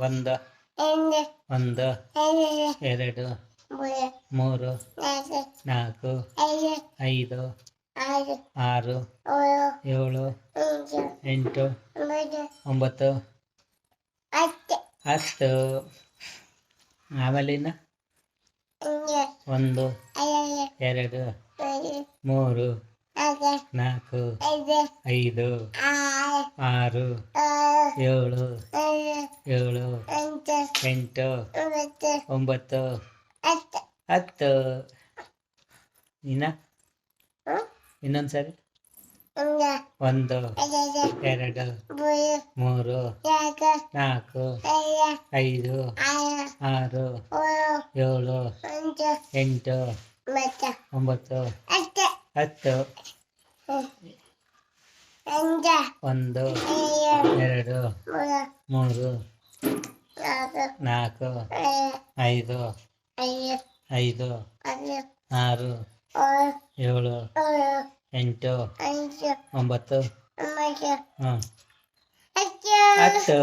ಒಂದು ಒಂದು ಎರಡು ಮೂರು ನಾಲ್ಕು ಐದು ಆರು ಏಳು ಎಂಟು ಒಂಬತ್ತು ಹತ್ತು ಆಮೇಲಿನ ಒಂದು ಎರಡು ಮೂರು ನಾಲ್ಕು ಐದು ಆರು ಏಳು. ಏಳು. ಎಂಟು. ಒಂಬತ್ತು. ಹತ್ತು. ಇನ್ನ? ಇನ್ನೊಂದು ಸರಿ? ಒಂದು. ಎರಡು. ಮೂರು. ನಾಲ್ಕು. ಐದು. ಆರು. ಏಳು. ಎಂಟು. ಒಂಬತ್ತು. ಹತ್ತು. ಒಂದು ಎರಡು ಮೂರು ನಾಲ್ಕು ಐದು ಐದು ಆರು ಏಳು ಎಂಟು ಒಂಬತ್ತು ಹತ್ತು.